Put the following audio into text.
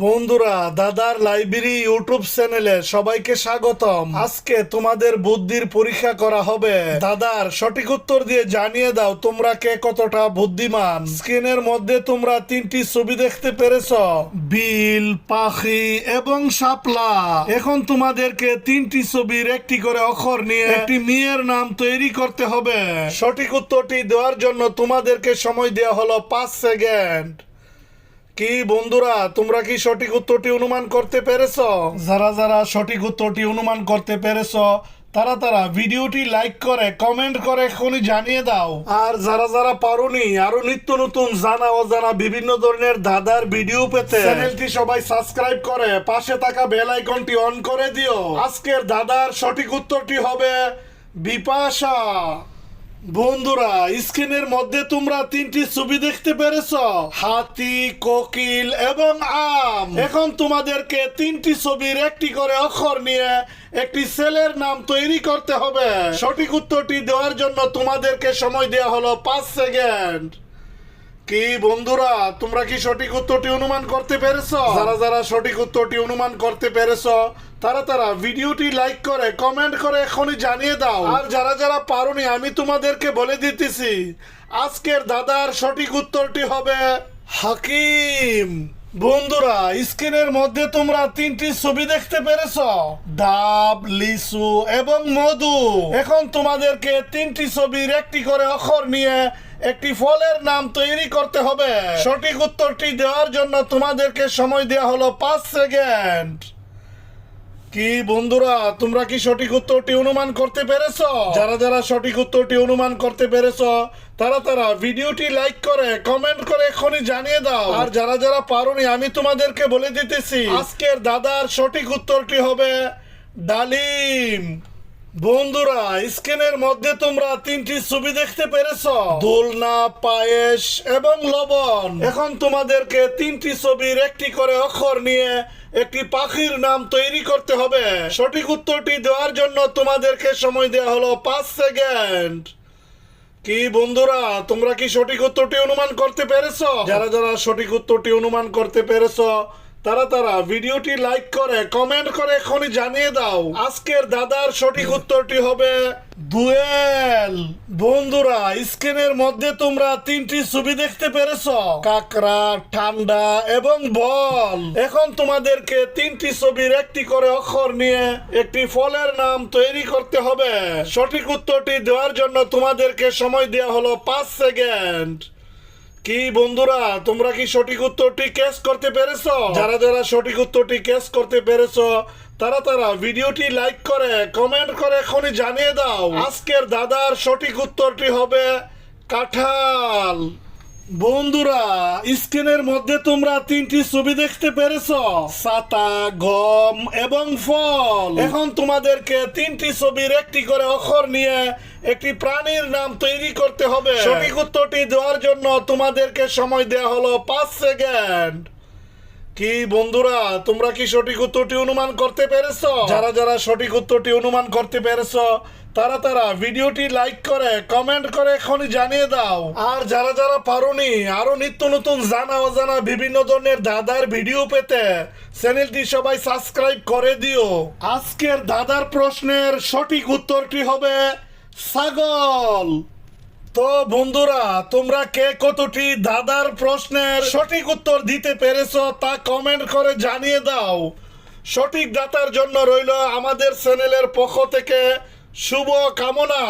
বন্ধুরা, দাদার library YouTube চ্যানেলে সবাইকে স্বাগতম। আজকে তোমাদের বুদ্ধির পরীক্ষা করা হবে। দাদার সঠিক উত্তর দিয়ে জানিয়ে দাও, তোমরা কে কতটা বুদ্ধিমান? স্ক্রিনের মধ্যে তোমরা তিনটি ছবি দেখতে পেরেছ। বিল, পাখি এবং শাপলা। এখন তোমাদেরকে তিনটি ছবির একটি করে অক্ষর নিয়ে একটি মেয়ের নাম তৈরি করতে হবে। সঠিক উত্তরটি দেওয়ার জন্য তোমাদেরকে সময় দেওয়া হলো পাঁচ সেকেন্ড। কি বন্ধুরা তোমরা কি সঠিক উত্তরটি অনুমান করতে পেরেছ? যারা যারা সঠিক উত্তরটি অনুমান করতে পেরেছ তারা তারা ভিডিওটি লাইক করে কমেন্ট করে এখনই জানিয়ে দাও। আর যারা যারা পারোনি আরও নিত্য নতুন জানা অজানা বিভিন্ন ধরনের দাদার ভিডিও পেতে চ্যানেলটি সবাই সাবস্ক্রাইব করে পাশে থাকা বেল আইকনটি অন করে দিও। আজকের দাদার সঠিক উত্তরটি হবে বিপাশা। বন্ধুরা, স্ক্রিনের মধ্যে তোমরা তিনটি ছবি দেখতে পেরেছ। হাতি, কোকিল এবং আম। এখন তোমাদেরকে তিনটি ছবির একটি করে অক্ষর নিয়ে একটি ছেলের নাম তৈরি করতে হবে। সঠিক উত্তরটি দেওয়ার জন্য তোমাদেরকে সময় দেওয়া হলো পাঁচ সেকেন্ড। কি বন্ধুরা তোমরা কি সঠিক উত্তরটি অনুমান করতে পেরেছ? যারা যারা সঠিক উত্তরটি অনুমান করতে পেরেছ তারা তারা ভিডিওটি লাইক করে কমেন্ট করে এখনই জানিয়ে দাও। আর যারা যারা পারোনি আমি তোমাদেরকে বলে দিতেছি আজকের দাদার সঠিক উত্তরটি হবে হাকিম। বন্ধুরা স্ক্রিনের মধ্যে তোমরা তিনটি ছবি দেখতে পেরেছ ডাব লিচু এবং মধু। এখন তোমাদেরকে তিনটি ছবির একটি করে অক্ষর নিয়ে একটি ফলের নাম তৈরি করতে হবে। সঠিক উত্তরটি দেওয়ার জন্য তোমাদেরকে সময় দেওয়া হলো পাঁচ সেকেন্ড। কি বন্ধুরা, তোমরা কি সঠিক উত্তরটি অনুমান করতে পেরেছ? যারা যারা সঠিক উত্তরটি অনুমান করতে পেরেছ, তারা তারা ভিডিওটি লাইক করে, কমেন্ট করে এখনই জানিয়ে দাও। আর যারা যারা পারোনি, আমি তোমাদেরকে বলে দিতেছি, আজকের দাদার সঠিক উত্তরটি হবে ডালিম। বন্ধুরা, স্ক্রিনের মধ্যে তোমরা তিনটি ছবি দেখতে পেরেছ। দোলনা, পায়েস এবং লবণ। এখন তোমাদেরকে তিনটি ছবির একটি করে অক্ষর নিয়ে একটি পাখির নাম তৈরি করতে হবে। সঠিক উত্তরটি দেওয়ার জন্য তোমাদেরকে সময় দেওয়া হলো পাঁচ সেকেন্ড। কি বন্ধুরা, তোমরা কি সঠিক উত্তরটি অনুমান করতে পেরেছ? যারা যারা সঠিক উত্তরটি অনুমান করতে পেরেছ তারা তারা, ভিডিওটি লাইক করে কমেন্ট করে এখনই জানিয়ে দাও। আজকের দাদার সঠিক উত্তরটি হবে দুয়েল। বন্ধুরা, স্ক্রিনের মধ্যে তোমরা তিনটি ছবি দেখতে পেরেছ। কাকড়া, ঠান্ডা এবং বল। এখন তোমাদেরকে তিনটি ছবির একটি করে অক্ষর নিয়ে একটি ফলের নাম তৈরি করতে হবে। সঠিক উত্তরটি দেওয়ার জন্য তোমাদেরকে সময় দেওয়া হলো পাঁচ সেকেন্ড। কি বন্ধুরা, তোমরা কি সঠিক উত্তরটি ক্যাচ করতে পেরেছ? যারা যারা সঠিক উত্তরটি ক্যাচ করতে পেরেছ, তারা তারা ভিডিওটি লাইক করে কমেন্ট করে এখনই জানিয়ে দাও। আজকের দাদার সঠিক উত্তরটি হবে কাঁঠাল। বন্ধুরা স্ক্রিনের মধ্যে তোমরা তিনটি ছবি দেখতে পেরেছ। ছাতা গম এবং ফল। এখন তোমাদেরকে তিনটি ছবির একটি করে অক্ষর নিয়ে একটি প্রাণীর নাম তৈরি করতে হবে। সঠিক উত্তরটি দেওয়ার জন্য তোমাদেরকে সময় দেওয়া হলো পাঁচ সেকেন্ড। কি বন্ধুরা, তোমরা কি সঠিক উত্তরটি অনুমান করতে পেরেছ? যারা যারা সঠিক উত্তরটি অনুমান করতে পেরেছ, তারা তারা ভিডিওটি লাইক করে, কমেন্ট করে এখনই জানিয়ে দাও। আর যারা যারা পারোনি, আরও নিত্য নতুন জানা অজানা বিভিন্ন ধরনের দাদার ভিডিও পেতে চ্যানেলটি সবাই সাবস্ক্রাইব করে দিও। আজকের দাদার প্রশ্নের সঠিক উত্তরটি হবে ছাগল। তো বন্ধুরা, তোমরা কে কতটি দাদার প্রশ্নের সঠিক উত্তর দিতে পেরেছ তা কমেন্ট করে জানিয়ে দাও। সঠিক দাতার জন্য রইল আমাদের চ্যানেলের পক্ষ থেকে শুভ কামনা।